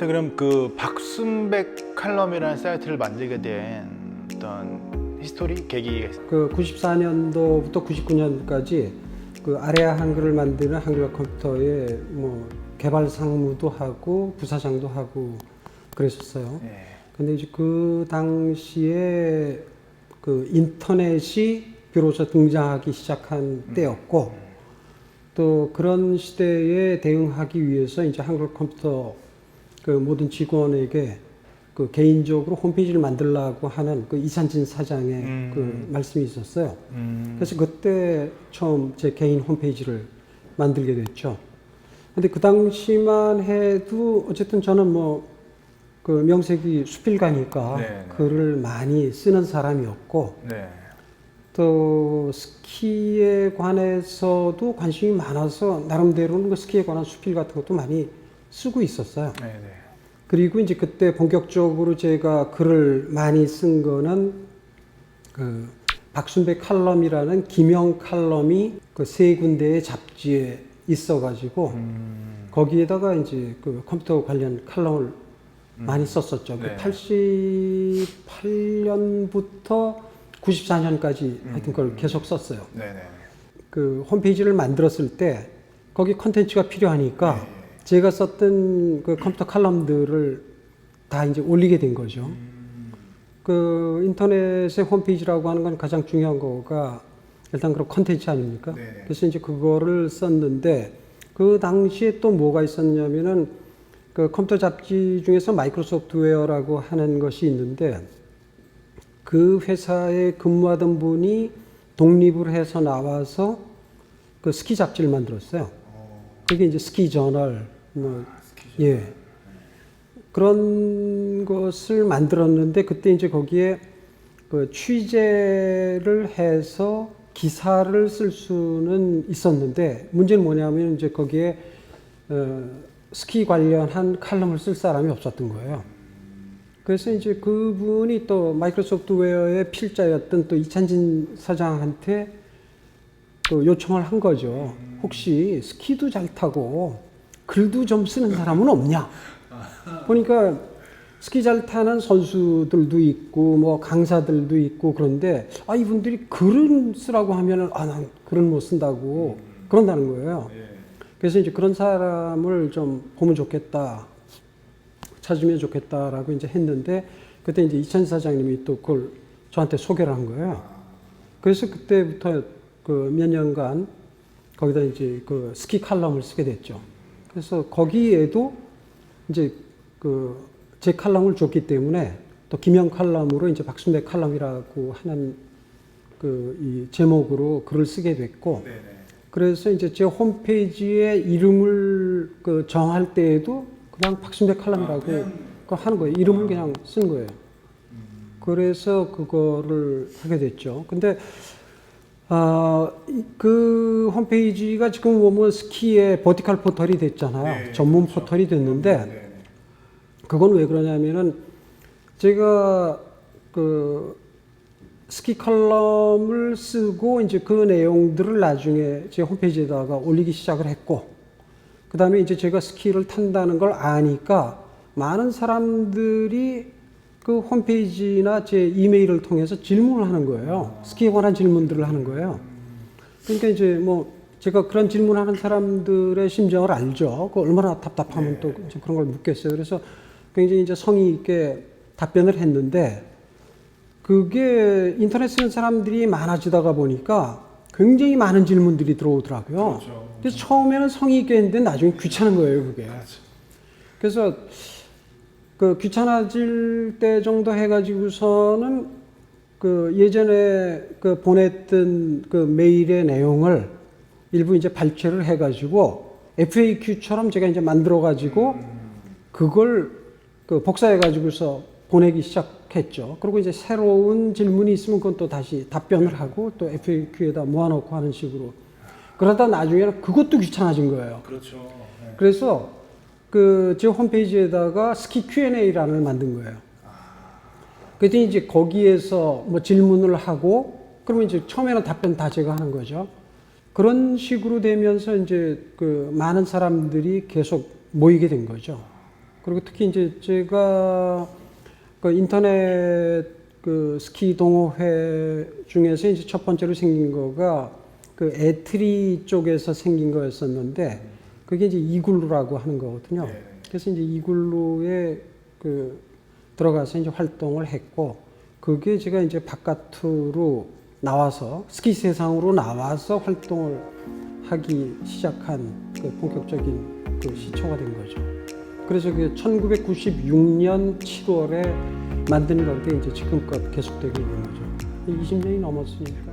선생님 그럼 그 박순백 칼럼이라는 사이트를 만들게 된 어떤 히스토리 계기 그 94년도부터 99년까지 그 아레아 한글을 만드는 한글 컴퓨터의 뭐 개발 상무도 하고 부사장도 하고 그랬었어요. 예. 근데 이제 그 당시에 그 인터넷이 비로소 등장하기 시작한 때였고 또 그런 시대에 대응하기 위해서 이제 한글 컴퓨터 그 모든 직원에게 그 개인적으로 홈페이지를 만들라고 하는 그 이산진 사장의 음. 그 말씀이 있었어요. 음. 그래서 그때 처음 제 개인 홈페이지를 만들게 됐죠. 근데 그 당시만 해도 어쨌든 저는 뭐 그 명색이 수필가니까 네, 네. 글을 많이 쓰는 사람이었고 네. 또 스키에 관해서도 관심이 많아서 나름대로는 그 스키에 관한 수필 같은 것도 많이 쓰고 있었어요. 네, 네. 그리고 이제 그때 본격적으로 제가 글을 많이 쓴 거는 그 박순백 칼럼이라는 기명 칼럼이 그 세 군데의 잡지에 있어가지고 음. 거기에다가 이제 그 컴퓨터 관련 칼럼을 많이 썼었죠. 네. 그 88년부터 94년까지 하여튼 그걸 계속 썼어요. 네, 네. 그 홈페이지를 만들었을 때 거기 컨텐츠가 필요하니까 네. 제가 썼던 그 컴퓨터 칼럼들을 다 이제 올리게 된 거죠. 음. 그 인터넷의 홈페이지라고 하는 건 가장 중요한 거가 일단 그런 컨텐츠 아닙니까? 네네. 그래서 이제 그거를 썼는데 그 당시에 또 뭐가 있었냐면은 그 컴퓨터 잡지 중에서 마이크로소프트 웨어라고 하는 것이 있는데 그 회사에 근무하던 분이 독립을 해서 나와서 그 스키 잡지를 만들었어요. 그게 이제 스키 저널 뭐 예. 그런 것을 만들었는데 그때 이제 거기에 그 취재를 해서 기사를 쓸 수는 있었는데 문제는 뭐냐면 이제 거기에 어, 스키 관련한 칼럼을 쓸 사람이 없었던 거예요. 그래서 이제 그분이 또 마이크로소프트 웨어의 필자였던 또 이찬진 사장한테 그 요청을 한 거죠. 혹시 스키도 잘 타고 글도 좀 쓰는 사람은 없냐? 보니까 스키 잘 타는 선수들도 있고 뭐 강사들도 있고 그런데 아 이분들이 글을 쓰라고 하면은 아 난 글을 못 쓴다고 그런다는 거예요. 그래서 이제 그런 사람을 좀 보면 좋겠다. 찾으면 좋겠다라고 이제 했는데 그때 이제 이찬 사장님이 또 그걸 저한테 소개를 한 거예요. 그래서 그때부터 그 몇 년간 거기다 이제 그 스키 칼럼을 쓰게 됐죠. 그래서 거기에도 이제 그 제 칼럼을 줬기 때문에 또 김영 칼럼으로 이제 박순백 칼럼이라고 하는 그 이 제목으로 글을 쓰게 됐고 네, 네. 그래서 이제 제 홈페이지에 이름을 그 정할 때에도 그냥 박순백 칼럼이라고 그 하는 거예요. 이름을 그냥 쓴 거예요. 그래서 그거를 하게 됐죠. 근데 아, 이- 그 홈페이지가 지금 보면 스키의 버티컬 포털이 됐잖아요. 네, 전문 그렇죠. 포털이 됐는데 네, 네. 그건 왜 그러냐면은 제가 그 스키 컬럼을 쓰고 이제 그 내용들을 나중에 제 홈페이지에다가 올리기 시작을 했고 그 다음에 이제 제가 스키를 탄다는 걸 아니까 많은 사람들이 그 홈페이지나 제 이메일을 통해서 질문을 하는 거예요. 스키에 관한 질문들을 하는 거예요. 그러니까 이제 뭐 제가 그런 질문하는 사람들의 심정을 알죠. 그 얼마나 답답하면 또 이제 그런 걸 묻겠어요. 그래서 굉장히 이제 성의 있게 답변을 했는데 그게 인터넷 쓰는 사람들이 많아지다가 보니까 굉장히 많은 질문들이 들어오더라고요. 그렇죠. 그래서 처음에는 성의 있게 했는데 나중에 귀찮은 거예요, 그게. 그래서 그 귀찮아질 때 정도 해가지고서는 그 예전에 그 보냈던 그 메일의 내용을 일부 이제 발췌를 해가지고 FAQ처럼 제가 이제 만들어가지고 그걸 그 복사해가지고서 보내기 시작했죠. 그리고 이제 새로운 질문이 있으면 그건 또 다시 답변을 하고 또 FAQ에다 모아놓고 하는 식으로 그러다 나중에는 그것도 귀찮아진 거예요. 그렇죠. 네. 그래서 그 제 홈페이지에다가 스키 Q&A란을 만든 거예요. 그랬더니 이제 거기에서 뭐 질문을 하고 그러면 이제 처음에는 답변 다 제가 하는 거죠. 그런 식으로 되면서 이제 그 많은 사람들이 계속 모이게 된 거죠. 그리고 특히 이제 제가 그 인터넷 그 스키 동호회 중에서 이제 첫 번째로 생긴 거가 그 에트리 쪽에서 생긴 거였었는데 그게 이제 이글루라고 하는 거거든요. 그래서 이제 이글루에 그 들어가서 이제 활동을 했고 그게 제가 이제 바깥으로 나와서 스키 세상으로 나와서 활동을 하기 시작한 그 본격적인 그 시초가 된 거죠. 그래서 그 1996년 7월에 만든 건데 이제 지금껏 계속되고 있는 거죠. 20년이 넘었으니까.